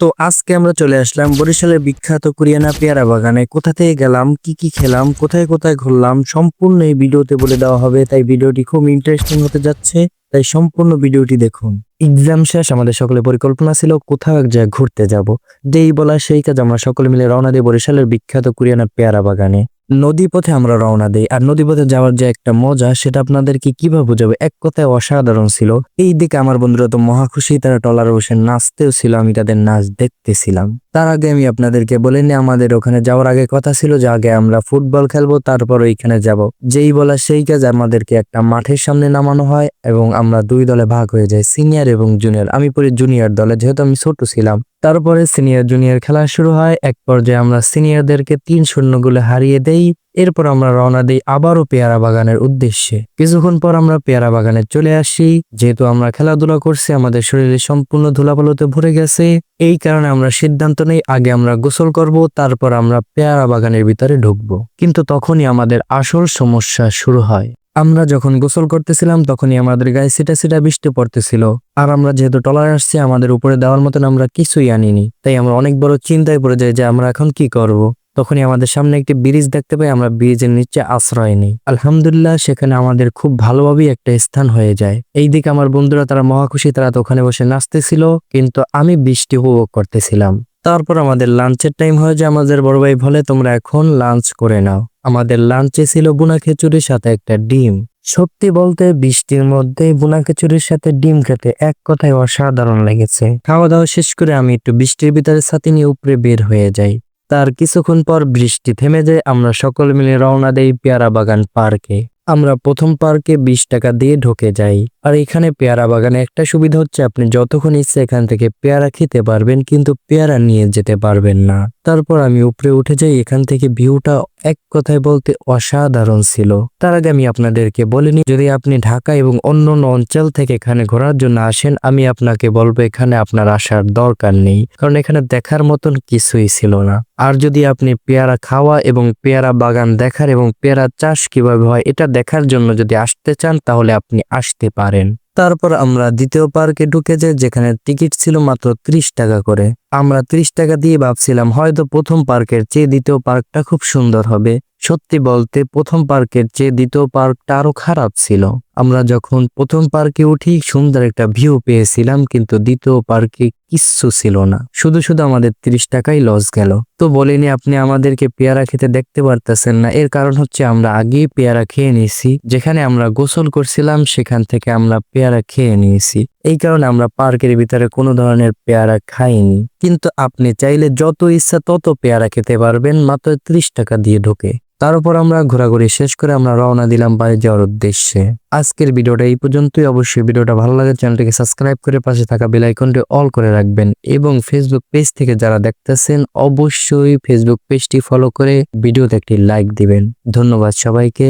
তো আজকে আমরা চলে আসলাম বরিশালের বিখ্যাত কুরিয়ানা পেয়ারা বাগানে। কোথা থেকে গেলাম, কি কি খেলাম, কোথায় কোথায় ঘুরলাম, সম্পূর্ণ এই ভিডিওতে বলে দেওয়া হবে, তাই ভিডিওটি খুব ইন্টারেস্টিং হতে যাচ্ছে, তাই সম্পূর্ণ ভিডিওটি দেখুন। এক্সাম শেষ, আমাদের সকলে পরিকল্পনা ছিল কোথাও এক জায়গায় ঘুরতে যাব। যেই বলা সেই কাজ আমরা সকলে মিলে রওনা দিয়ে বরিশালের বিখ্যাত কুরিয়ানা পেয়ারা বাগানে। নদী পথে আমরা রওনা দিই। আর নদী পথে যাওয়ার যে একটা মজা, সেটা আপনাদেরকে কীভাবে বোঝাবো? এক কথায় অসাধারণ ছিল। এই দিকে আমার বন্ধুরা তো মহা খুশি, তারা টলার বসে নাচতেও ছিল, আমি তাদের নাচ দেখতেছিলাম। তার আগে আমি আপনাদেরকে বলে নি আমাদের ওখানে যাওয়ার আগে কথা ছিল যে আগে আমরা ফুটবল খেলব, তারপর ওইখানে যাব। যেই বলা সেই কাজ আমাদেরকে একটা মাঠের সামনে নামানো হয় এবং আমরা দুই দলে ভাগ হয়ে যাই, সিনিয়র এবং জুনিয়র। আমি পড়ি জুনিয়র দলে, যেহেতু আমি ছোট ছিলাম। তারপরে সিনিয়র জুনিয়র খেলা শুরু হয়। এক পর্যায়ে আমরা সিনিয়রদেরকে তিন শূন্য গোলে হারিয়ে দেই। এরপর আমরা রওনা দিই আবারও পেয়ারা বাগানের উদ্দেশ্যে। কিছুক্ষণ পর আমরা পেয়ারা বাগানে চলে আসি। যেহেতু আমরা খেলাধুলা করছি, আমাদের শরীরে সম্পূর্ণ ধুলাবালুতে ভরে গেছে। এই কারণে আমরা সিদ্ধান্ত নেই, আগে আমরা গোসল করব, তারপর আমরা পেয়ারা বাগানের ভিতরে ঢুকবো। কিন্তু তখনই আমাদের আসল সমস্যা শুরু হয়। আমরা যখন গোসল করতেছিলাম, তখনই আমাদের গায়ে সিটা সিটা বৃষ্টি পড়তেছিল। আর আমরা যেহেতু টলার আসছি আমাদের উপরে দেওয়ার মতন আমরা কিছুই আনিনি। তাই আমরা অনেক বড় চিন্তায় পড়ে যাই যে আমরা এখন কি করব। তখনই আমাদের সামনে একটি ব্রিজ দেখতে পাই, আমরা ব্রিজের নিচে আশ্রয় নিই। আলহামদুলিল্লাহ, সেখানে আমাদের খুব ভালোভাবেই একটা স্থান হয়ে যায়। এইদিকে আমার বন্ধুরা, তারা মহাখুশি তারা তো ওখানে বসে নাচতেছিল, কিন্তু আমি বৃষ্টি উপভোগ করতেছিলাম। তারপর আমাদের লাঞ্চের টাইম হয়ে যায়। আমাদের বড় ভাই বলে, তোমরা এখন লাঞ্চ করে নাও। আমাদের লাঞ্চে ছিল বুনা খিচুড়ির সাথে একটা ডিম। সত্যি বলতে বৃষ্টির মধ্যে বুনা খিচুড়ির সাথে ডিম খেতে এক কথায় অসাধারণ লেগেছে। খাওয়া দাওয়া শেষ করে আমি একটু বৃষ্টির ভিতরে ছাতি নিয়ে উপরে বের হয়ে যাই। তার কিছুক্ষণ পর বৃষ্টি থেমে যায়, আমরা সকল মিলে রওনা দেই পেয়ারা বাগান পার্কে। আমরা প্রথম পার্কে বিশ টাকা দিয়ে ঢুকে যাই। আর এখানে পেয়ারা বাগানে একটা সুবিধা হচ্ছে আপনি যতক্ষণ ইচ্ছে এখান থেকে পেয়ারা খেতে পারবেন, কিন্তু পেয়ারা নিয়ে যেতে পারবেন না। তারপর আমি উপরে উঠে যাই, এখান থেকে ভিউটা এক কথায় বলতে অসাধারণ ছিল। তার আগে আমি আপনাদেরকে বলিনি, যদি আপনি ঢাকা এবং অন্য অঞ্চল থেকে এখানে ঘোরার জন্য আসেন, আমি আপনাকে বলব এখানে আপনার আসার দরকার নেই, কারণ এখানে দেখার মতন কিছুই ছিল না। আর যদি আপনি পেয়ারা খাওয়া এবং পেয়ারা বাগান দেখার এবং পেয়ারা চাষ কীভাবে হয়, এটা দেখার জন্য যদি আসতে চান, তাহলে আপনি আসতে পারেন। তারপর আমরা দ্বিতীয় পার্কে ঢুকে যাই যেখানে টিকিট ছিল মাত্র ত্রিশ টাকা করে। আমরা ত্রিশ টাকা দিয়ে ভাবছিলাম হয়তো প্রথম পার্কের চেয়ে দ্বিতীয় পার্কটা খুব সুন্দর হবে। সত্যি বলতে প্রথম পার্কের চেয়ে দ্বিতীয় পার্কটা আরও খারাপ ছিল। আমরা যখন প্রথম পার্কে উঠি সুন্দর একটা ভিউ পেয়েছিলাম কিন্তু দ্বিতীয় পার্কে কিচ্ছু ছিল না। শুধু শুধু আমাদের তিরিশ টাকাই লস গেল। তো বলিনি, আপনি আমাদেরকে পেয়ারা খেতে দেখতে পারতেছেন না। এর কারণ হচ্ছে আমরা আগেই পেয়ারা খেয়ে নিয়েছি। যেখানে আমরা গোসল করছিলাম, সেখান থেকে আমরা পেয়ারা খেয়ে নিয়েছি। এই কারণে আমরা পার্কের ভিতরে কোনো ধরনের পেয়ারা খাইনি। কিন্তু আপনি চাইলে যত ইচ্ছা তত পেয়ারা খেতে পারবেন, মাত্র ত্রিশ টাকা দিয়ে ঢোকে। তারপর আমরা ঘোরাঘুরি শেষ করে আমরা রওনা দিলাম বাড়ি যাওয়ার উদ্দেশ্যে। আজকের ভিডিওটা এই পর্যন্তই। অবশ্যই ভিডিওটা ভালো লাগে, চ্যানেলটিকে সাবস্ক্রাইব করে পাশে থাকা বেল আইকনটি অল করে রাখবেন এবং ফেসবুক পেজ থেকে যারা দেখতেছেন, অবশ্যই ফেসবুক পেজটি ফলো করে ভিডিওতে একটি লাইক দিবেন। ধন্যবাদ সবাইকে।